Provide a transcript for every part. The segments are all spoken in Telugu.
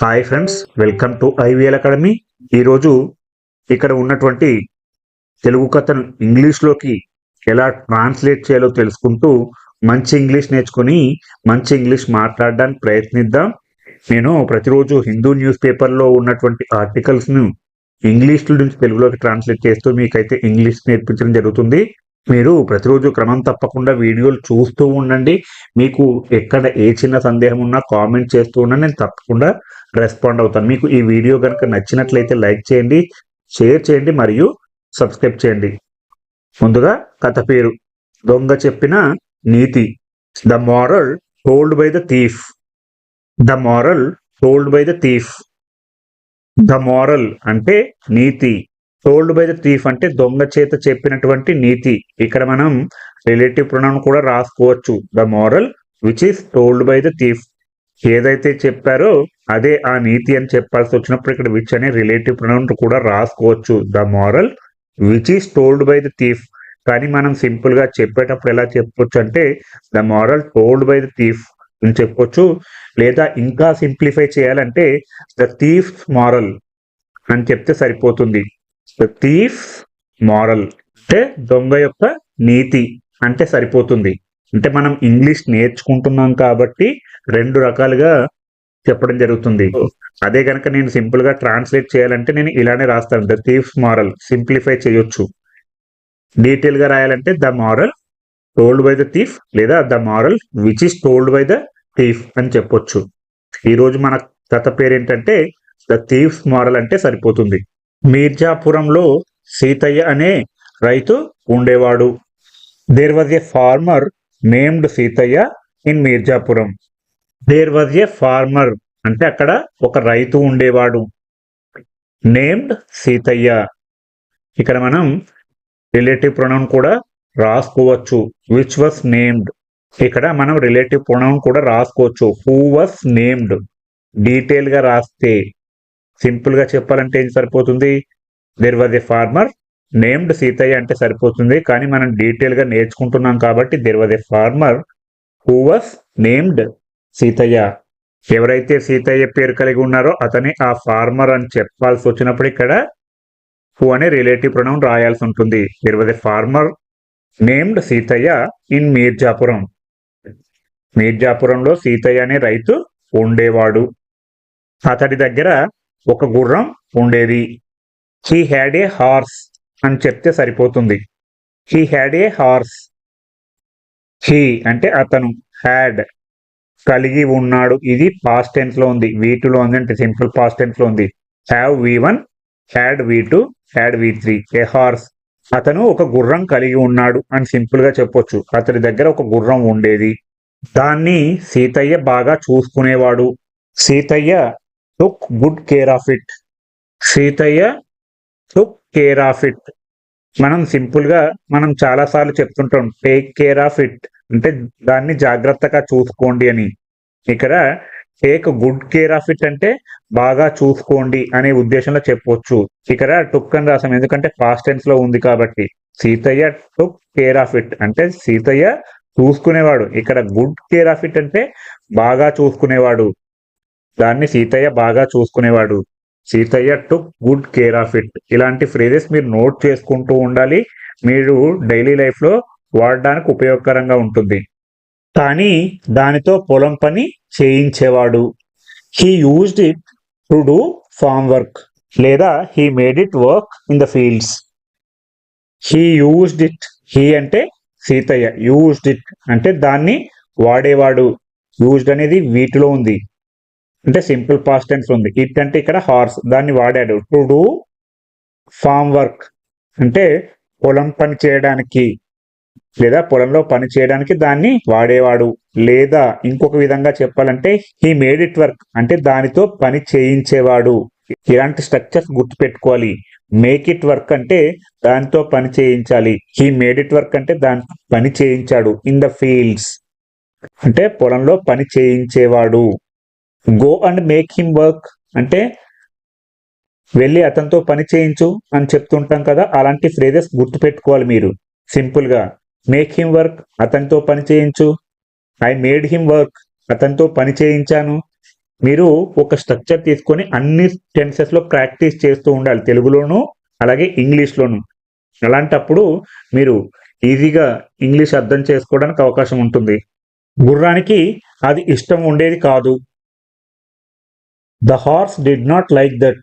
Hi friends welcome to IVL academy. ఈరోజు ఇక్కడ ఉన్నటువంటి తెలుగు కథను ఇంగ్లీష్లోకి ఎలా ట్రాన్స్లేట్ చేయాలో తెలుసుకుంటూ మంచి ఇంగ్లీష్ నేర్చుకుని మంచి ఇంగ్లీష్ మాట్లాడడానికి ప్రయత్నిద్దాం. నేను ప్రతిరోజు హిందూ న్యూస్ పేపర్లో ఉన్నటువంటి ఆర్టికల్స్ను ఇంగ్లీష్ నుంచి తెలుగులోకి ట్రాన్స్లేట్ చేస్తూ మీకైతే ఇంగ్లీష్ నేర్పించడం జరుగుతుంది. మీరు ప్రతిరోజు క్రమం తప్పకుండా వీడియోలు చూస్తూ ఉండండి. మీకు ఎక్కడ ఏ చిన్న సందేహం ఉన్నా కామెంట్ చేస్తూ ఉండండి. నేను తప్పకుండా రెస్పాండ్ అవుతాను. మీకు ఈ వీడియో కనుక నచ్చినట్లయితే లైక్ చేయండి షేర్ చేయండి మరియు సబ్స్క్రైబ్ చేయండి. ముందుగా కథ పేరు. దొంగ చెప్పిన నీతి. The moral told by the thief the moral told by the thief the moral అంటే నీతి. టోల్డ్ బై ద థీఫ్ అంటే దొంగ చేత చెప్పినటువంటి నీతి. ఇక్కడ మనం రిలేటివ్ ప్రొనౌన్ కూడా రాసుకోవచ్చు. The moral which is told by the thief ఏదైతే చెప్పారో అదే ఆ నీతి అని చెప్పాల్సి వచ్చినప్పుడు ఇక్కడ విచ్ అనే రిలేటివ్ ప్రొనౌన్ కూడా రాసుకోవచ్చు. The moral which is told by the thief కానీ మనం సింపుల్గా చెప్పేటప్పుడు ఎలా చెప్పొచ్చు అంటే the moral told by the thief అని చెప్పొచ్చు. లేదా ఇంకా సింప్లిఫై చేయాలంటే ద థీఫ్ మారల్ అని చెప్తే సరిపోతుంది. థీఫ్ మారల్ అంటే దొంగ యొక్క నీతి అంటే సరిపోతుంది. అంటే మనం ఇంగ్లీష్ నేర్చుకుంటున్నాం కాబట్టి రెండు రకాలుగా చెప్పడం జరుగుతుంది. అదే కనుక నేను సింపుల్గా ట్రాన్స్లేట్ చేయాలంటే నేను ఇలానే రాస్తాను. ద థీఫ్ మారల్ సింప్లిఫై చేయొచ్చు. డీటెయిల్గా రాయాలంటే the moral told by the thief లేదా the moral which is told by the thief అని చెప్పొచ్చు. ఈ రోజు మన కథ పేరు ఏంటంటే ద థీఫ్ మారల్ అంటే సరిపోతుంది. మీర్జాపురంలో సీతయ్య అనే రైతు ఉండేవాడు. There was a farmer named Sitayya in Mirzapuram. There was a farmer అంటే అక్కడ ఒక రైతు ఉండేవాడు. నేమ్డ్ సీతయ్య. ఇక్కడ మనం రిలేటివ్ ప్రొనౌన్ కూడా రాసుకోవచ్చు. Which was named. ఇక్కడ మనం రిలేటివ్ ప్రొనౌన్ కూడా రాసుకోవచ్చు. Who was named. డీటెయిల్గా రాస్తే. సింపుల్గా చెప్పాలంటే ఏం సరిపోతుంది? There was a farmer named Sitayya అంటే సరిపోతుంది. కానీ మనం డీటెయిల్గా నేర్చుకుంటున్నాం కాబట్టి there was a farmer who was named Sitayya ఎవరైతే సీతయ్య పేరు కలిగి ఉన్నారో అతని ఆ ఫార్మర్ అని చెప్పాల్సి వచ్చినప్పుడు ఇక్కడ హూ అనే రిలేటివ్ ప్రొనౌన్ రాయాల్సి ఉంటుంది. There was a farmer named Sitayya in Mirzapuram మీర్జాపురంలో Seethayya అనే రైతు ఉండేవాడు. అతడి దగ్గర ఒక గుర్రం ఉండేది. హీ హ్యాడ్ ఏ హార్స్ అని చెప్తే సరిపోతుంది. He had a horse he అంటే అతను హ్యాడ్ కలిగి ఉన్నాడు. ఇది పాస్ట్ టెన్స్లో ఉంది. వీటిలో ఉంది అంటే సింపుల్ పాస్ట్ టెన్స్లో ఉంది. Have v one had v two had v three a horse అతను ఒక గుర్రం కలిగి ఉన్నాడు అని సింపుల్గా చెప్పొచ్చు. అతని దగ్గర ఒక గుర్రం ఉండేది. దాన్ని సీతయ్య బాగా చూసుకునేవాడు. Sitayya took good care of it. Sitayya took care of it. మనం సింపుల్గా మనం చాలా సార్లు చెప్తుంటాం టేక్ కేర్ ఆఫ్ ఇట్. అంటే దాన్ని జాగ్రత్తగా చూసుకోండి అని. ఇక్కడ take good care of it అంటే బాగా చూసుకోండి అనే ఉద్దేశంలో చెప్పవచ్చు ఇక్కడ టుక్ అని రాసాం ఎందుకంటే పాస్ట్ టెన్స్లో ఉంది కాబట్టి. Sitayya took care of it. అంటే సీతయ్య చూసుకునేవాడు. ఇక్కడ గుడ్ కేర్ ఆఫ్ ఇట్ అంటే బాగా చూసుకునేవాడు. దాన్ని సీతయ్య బాగా చూసుకునేవాడు. Sitayya took good care of it ఇలాంటి ఫ్రేజెస్ మీరు నోట్ చేసుకుంటూ ఉండాలి. మీరు డైలీ లైఫ్లో వాడడానికి ఉపయోగకరంగా ఉంటుంది. కానీ దానితో పొలం పని చేయించేవాడు. He used it to do farm work లేదా he made it work in the fields he used it he అంటే సీతయ్య యూజ్డ్ ఇట్ అంటే దాన్ని వాడేవాడు. యూజ్డ్ అనేది వీటిలో ఉంది. అంటే సింపుల్ పాస్ట్ టెన్స్ ఉంది. ఇట్ అంటే ఇక్కడ హార్స్. దాన్ని వాడాడు. టు డూ ఫార్మ్ వర్క్ అంటే పొలం పని చేయడానికి లేదా పొలంలో పని చేయడానికి దాన్ని వాడేవాడు. లేదా ఇంకొక విధంగా చెప్పాలంటే హీ మేడ్ ఇట్ వర్క్ అంటే దానితో పని చేయించేవాడు. ఇలాంటి స్ట్రక్చర్స్ గుర్తుపెట్టుకోవాలి. మేక్ ఇట్ వర్క్ అంటే దానితో పని చేయించాలి. హీ మేడ్ ఇట్ వర్క్ అంటే దాని పని చేయించాడు. ఇన్ ద ఫీల్డ్స్ అంటే పొలంలో పని చేయించేవాడు. Go and make him work అంటే వెళ్ళి అతనితో పని చేయించు అని చెప్తుంటాం కదా అలాంటి ఫ్రేజెస్ గుర్తుపెట్టుకోవాలి మీరు. సింపుల్గా మేక్ హిమ్ వర్క్ అతనితో పని చేయించు. ఐ మేడ్ హిమ్ వర్క్ అతనితో పని చేయించాను. మీరు ఒక స్ట్రక్చర్ తీసుకొని అన్ని టెన్సెస్లో ప్రాక్టీస్ చేస్తూ ఉండాలి తెలుగులోను అలాగే ఇంగ్లీష్లోను. అలాంటప్పుడు మీరు ఈజీగా ఇంగ్లీష్ అర్థం చేసుకోవడానికి అవకాశం ఉంటుంది. గుర్రానికి అది ఇష్టం ఉండేది కాదు. The horse did not like that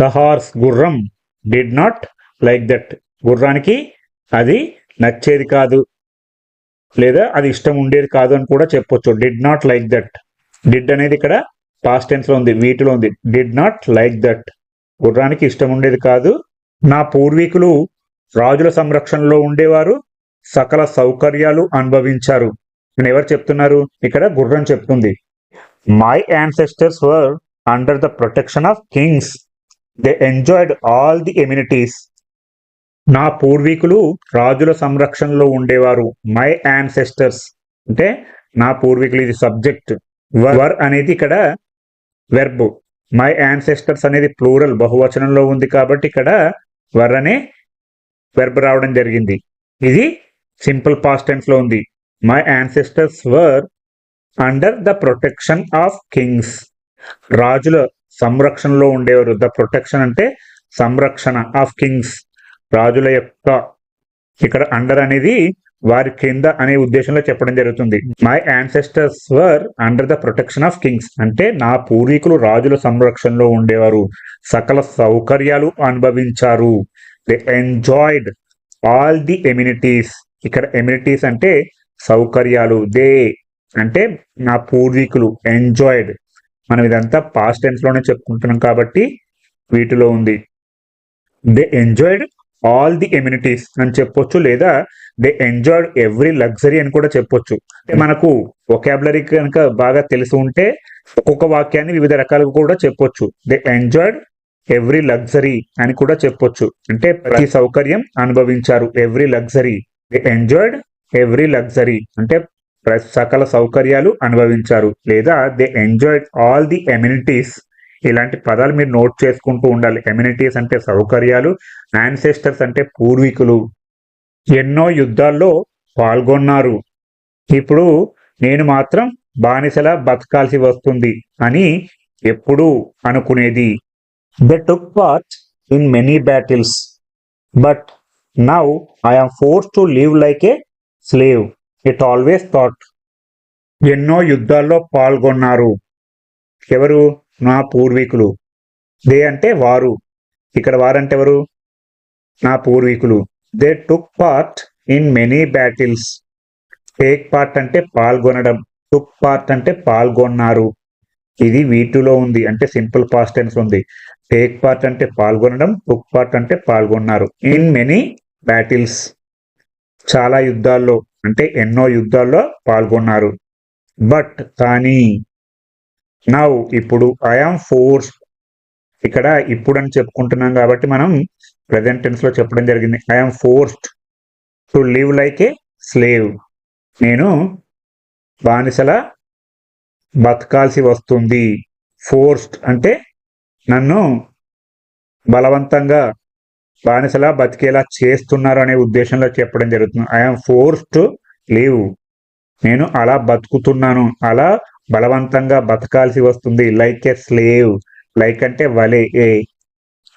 the horse గుర్రం డిడ్ నాట్ లైక్ దట్ గుర్రానికి అది నచ్చేది కాదు. లేదా అది ఇష్టం ఉండేది కాదు అని కూడా చెప్పొచ్చు. Did not like that did అనేది ఇక్కడ పాస్ట్ టెన్స్లో ఉంది వీటిలో ఉంది. డిడ్ నాట్ లైక్ దట్ గుర్రానికి ఇష్టం ఉండేది కాదు. నా పూర్వీకులు రాజుల సంరక్షణలో ఉండేవారు. సకల సౌకర్యాలు అనుభవించారు. అని ఎవరు చెప్తున్నారు? ఇక్కడ గుర్రం చెప్తుంది. My ancestors were under the protection of kings they enjoyed all the amenities నా పూర్వీకులు రాజుల సంరక్షణలో ఉండేవారు. మై యాన్సెస్టర్స్ అంటే నా పూర్వీకులు ఇది సబ్జెక్ట్ వర్ అనేది ఇక్కడ వెర్బ్ మై యాన్సెస్టర్స్ అనేది ప్లూరల్ బహువచనంలో ఉంది కాబట్టి ఇక్కడ వర్ అనే వెర్బ్ రావడం జరిగింది. ఇది సింపుల్ పాస్ట్ టెన్స్లో ఉంది. My ancestors were under the protection of kings రాజుల సంరక్షణలో ఉండేవారు ద ప్రొటెక్షన్ అంటే సంరక్షణ ఆఫ్ కింగ్స్ రాజుల యొక్క ఇక్కడ అండర్ అనేది వారి కింద అనే ఉద్దేశంలో చెప్పడం జరుగుతుంది. My ancestors were under the protection of kings అంటే నా పూర్వీకులు రాజుల సంరక్షణలో ఉండేవారు. సకల సౌకర్యాలు అనుభవించారు. They enjoyed all the amenities ఇక్కడ ఎమ్యూనిటీస్ అంటే సౌకర్యాలు. దే అంటే నా పూర్వీకులు ఎంజాయిడ్ మనం ఇదంతా పాస్ట్ టెన్స్లోనే చెప్పుకుంటున్నాం కాబట్టి వీటిలో ఉంది. They enjoyed all the amenities అని చెప్పొచ్చు లేదా దే ఎంజాయిడ్ ఎవ్రీ లగ్జరీ అని కూడా చెప్పొచ్చు. అంటే మనకు ఒకాబులరీ కనుక బాగా తెలిసి ఉంటే ఒక్కొక్క వాక్యాన్ని వివిధ రకాలుగా కూడా చెప్పొచ్చు. దే ఎంజాయిడ్ ఎవ్రీ లగ్జరీ అని కూడా చెప్పొచ్చు. అంటే ప్రతి సౌకర్యం అనుభవించారు. Every luxury they enjoyed every luxury అంటే సకల సౌకర్యాలు అనుభవించారు. లేదా they enjoyed all the amenities ఇలాంటి పదాలు మీరు నోట్ చేసుకుంటూ ఉండాలి. ఎమ్యూనిటీస్ అంటే సౌకర్యాలు యాన్సెస్టర్స్ అంటే పూర్వీకులు. ఎన్నో యుద్ధాల్లో పాల్గొన్నారు. ఇప్పుడు నేను మాత్రం బానిసలా బతకాల్సి వస్తుంది అని ఎప్పుడూ అనుకునేది. They took part in many battles but now I'm force to live like a slave it always thought ఎన్నో యుద్ధాల్లో పాల్గొన్నారు. ఎవరు? నా పూర్వీకులు. దే అంటే వారు. ఇక్కడ వారంటే ఎవరు? నా పూర్వీకులు. They took part in many battles. Take part అంటే పాల్గొనడం. టుక్ పార్ట్ అంటే పాల్గొన్నారు. ఇది వీటిలో ఉంది. అంటే సింపుల్ పాస్ట్ టెన్స్ ఉంది. టేక్ పార్ట్ అంటే పాల్గొనడం. టుక్ పార్ట్ అంటే పాల్గొన్నారు. In many battles. చాలా యుద్ధాల్లో అంటే ఎన్నో యుద్ధాల్లో పాల్గొన్నారు. బట్ కానీ నౌ ఇప్పుడు ఐఆమ్ ఫోర్స్ ఇక్కడ ఇప్పుడు అని చెప్పుకుంటున్నాం కాబట్టి మనం ప్రజెంట్ చెప్పడం జరిగింది. I am forced to live like a slave నేను బానిసల బతకాల్సి వస్తుంది. ఫోర్స్డ్ అంటే నన్ను బలవంతంగా బానిసలా బతికేలా చేస్తున్నారు అనే ఉద్దేశంలో చెప్పడం జరుగుతుంది. ఐఎమ్ ఫోర్స్ టు లీవ్ నేను అలా బతుకుతున్నాను. అలా బలవంతంగా బతకాల్సి వస్తుంది. లైక్ ఏ స్లేవ్ లైక్ అంటే వలే ఏ?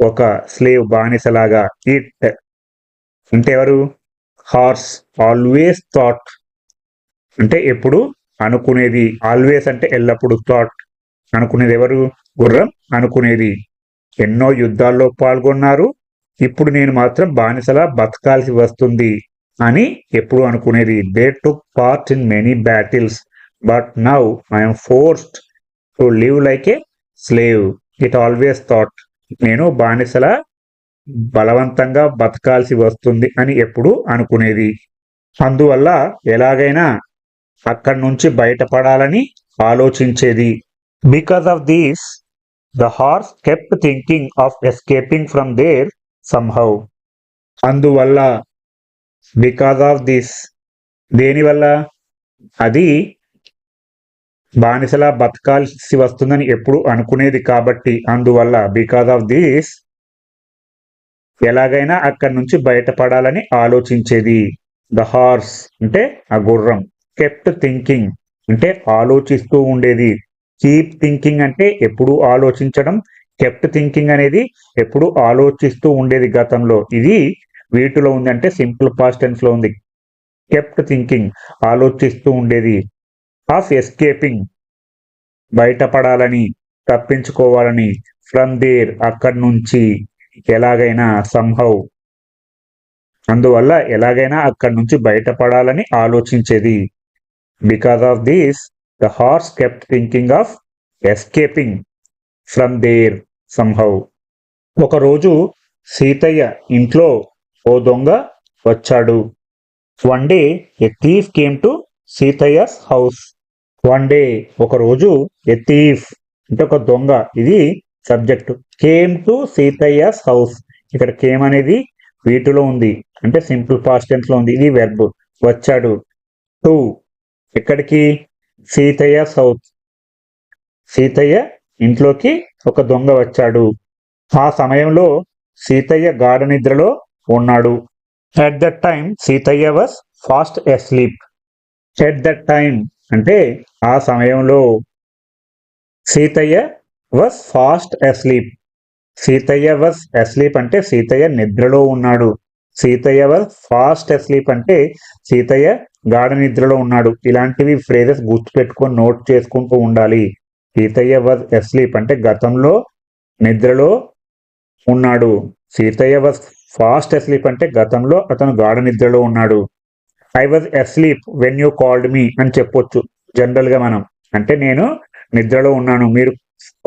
ఒక స్లేవ్ బానిసలాగా. ఇట్ అంటే ఎవరు హార్స్ ఆల్వేస్ థాట్ అంటే ఎప్పుడు? అనుకునేది. ఆల్వేస్ అంటే ఎల్లప్పుడు థాట్ అనుకునేది ఎవరు? గుర్రం అనుకునేది. ఎన్నో యుద్ధాల్లో పాల్గొన్నారు. ఇప్పుడు నేను మాత్రం బానిసలా బతకాల్సి వస్తుంది అని ఎప్పుడు అనుకునేది. They took part in many battles but now I'm forced to live like a slave it always thought నేను బానిసలా బలవంతంగా బతకాల్సి వస్తుంది అని ఎప్పుడు అనుకునేది. అందువల్ల ఎలాగైనా అక్కడి నుంచి బయటపడాలని ఆలోచించేది. Because of these the horse kept thinking of escaping from there somehow అందువల్ల బికాజ్ ఆఫ్ దిస్ దేనివల్ల అది బానిసలా బతకాల్సి వస్తుందని ఎప్పుడు అనుకునేది కాబట్టి. అందువల్ల బికాస్ ఆఫ్ దిస్ ఎలాగైనా అక్కడి నుంచి బయటపడాలని ఆలోచించేది. ద హార్స్ అంటే ఆ గుర్రం. కెప్ట్ థింకింగ్ అంటే ఆలోచిస్తూ ఉండేది. కీప్ థింకింగ్ అంటే ఎప్పుడు ఆలోచించడం కెప్ట్ థింకింగ్ అనేది ఎప్పుడు ఆలోచిస్తూ ఉండేది గతంలో. ఇది వీటిలో ఉంది అంటే సింపుల్ పాస్ట్ టెన్స్లో ఉంది. కెప్ట్ థింకింగ్ ఆలోచిస్తూ ఉండేది. ఆఫ్ ఎస్కేపింగ్ బయటపడాలని తప్పించుకోవాలని ఫ్రమ్ దేర్ అక్కడి నుంచి ఎలాగైనా సంహౌ అందువల్ల ఎలాగైనా అక్కడి నుంచి బయటపడాలని ఆలోచించేది. Because of this the horse kept thinking of escaping from there somehow ఒకరోజు సీతయ్య ఇంట్లో ఓ దొంగ వచ్చాడు. One day a thief came to Sitayya's house. One day ఒకరోజు ఎ థీఫ్ అంటే ఒక దొంగ ఇది subject came to Sitayya's house. ఇక్కడ కేమ్ అనేది వీటిలో ఉంది అంటే సింపుల్ పాస్ట్ టెన్స్లో ఉంది ఇది వెర్బ్ వచ్చాడు. టు ఎక్కడికి? సీతయ్య సౌత్ సీతయ్య ఇంట్లోకి ఒక దొంగ వచ్చాడు. ఆ సమయంలో సీతయ్య గాఢ నిద్రలో ఉన్నాడు. At that time Sitayya was fast asleep at that time అంటే ఆ సమయంలో Sitayya was fast asleep Sitayya was asleep అంటే సీతయ్య నిద్రలో ఉన్నాడు. సీతయ్య వాస్ ఫాస్ట్ అస్లీప్ అంటే సీతయ్య గాఢ నిద్రలో ఉన్నాడు. ఇలాంటివి ఫ్రేజెస్ గుర్తుపెట్టుకొని నోట్ చేసుకుంటూ ఉండాలి. సీతయ్య వాజ్ ఎస్లీప్ అంటే గతంలో నిద్రలో ఉన్నాడు. సీతయ్య వాజ్ ఫాస్ట్ ఎస్లీప్ అంటే గతంలో అతను గాఢ నిద్రలో ఉన్నాడు. I was asleep when you called me అని చెప్పొచ్చు. జనరల్గా మనం. అంటే నేను నిద్రలో ఉన్నాను. మీరు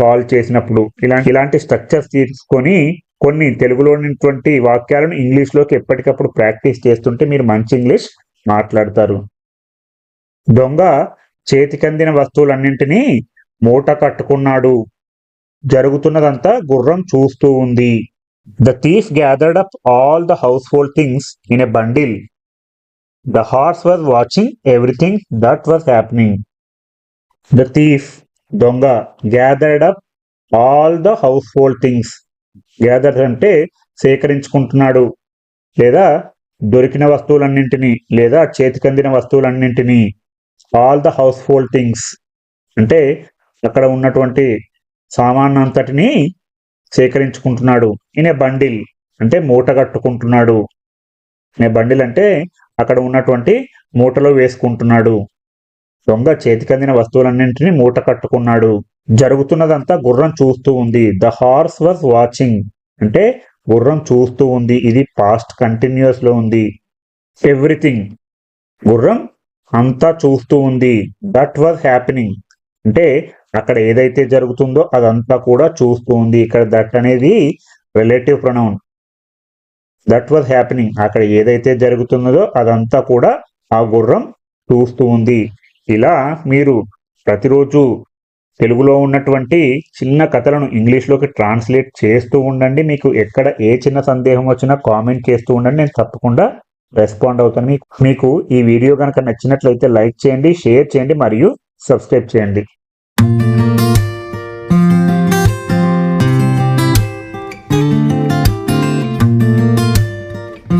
కాల్ చేసినప్పుడు. ఇలాంటి ఇలాంటి స్ట్రక్చర్స్ తీసుకొని కొన్ని తెలుగులో ఉన్నటువంటి వాక్యాలను ఇంగ్లీష్లోకి ఎప్పటికప్పుడు ప్రాక్టీస్ చేస్తుంటే మీరు మంచి ఇంగ్లీష్ మాట్లాడతారు. దొంగ చేతికందిన వస్తువులన్నింటినీ మూట కట్టుకున్నాడు. జరుగుతున్నదంతా గుర్రం చూస్తూ ఉంది. The thief gathered up all the household things in a bundle the horse was watching everything that was happening the thief దొంగ gathered up all the household things gathered అంటే సేకరించుకుంటున్నాడు. లేదా దొరికిన వస్తువులన్నింటినీ లేదా చేతికందిన వస్తువులన్నింటినీ. All the household things అంటే అక్కడ ఉన్నటువంటి సామాన్ అంతటిని సేకరించుకుంటున్నాడు. ఈయన బండిల్ అంటే మూట కట్టుకుంటున్నాడు. నే బండిల్ అంటే అక్కడ ఉన్నటువంటి మూటలో వేసుకుంటున్నాడు. దొంగ చేతికందిన వస్తువులన్నింటినీ మూట కట్టుకున్నాడు. జరుగుతున్నదంతా గుర్రం చూస్తూ ఉంది. ద హార్స్ వాజ్ వాచింగ్ అంటే గుర్రం చూస్తూ ఉంది. ఇది పాస్ట్ కంటిన్యూస్లో ఉంది. ఎవ్రీథింగ్ గుర్రం అంతా చూస్తూ ఉంది. దట్ వాజ్ హ్యాపెనింగ్ అంటే అక్కడ ఏదైతే జరుగుతుందో అదంతా కూడా చూస్తూ ఉంది. ఇక్కడ దట్ అనేది relative pronoun that was happening అక్కడ ఏదైతే జరుగుతున్నదో అదంతా కూడా ఆ గుర్రం చూస్తూ ఉంది. ఇలా మీరు ప్రతిరోజు తెలుగులో ఉన్నటువంటి చిన్న కథలను ఇంగ్లీష్లోకి ట్రాన్స్లేట్ చేస్తూ ఉండండి. మీకు ఎక్కడ ఏ చిన్న సందేహం వచ్చినా కామెంట్ చేస్తూ ఉండండి. నేను తప్పకుండా రెస్పాండ్ అవుతాను. మీకు మీకు ఈ వీడియో కనుక నచ్చినట్లయితే లైక్ చేయండి షేర్ చేయండి మరియు సబ్స్క్రైబ్ చేయండి. Thank you.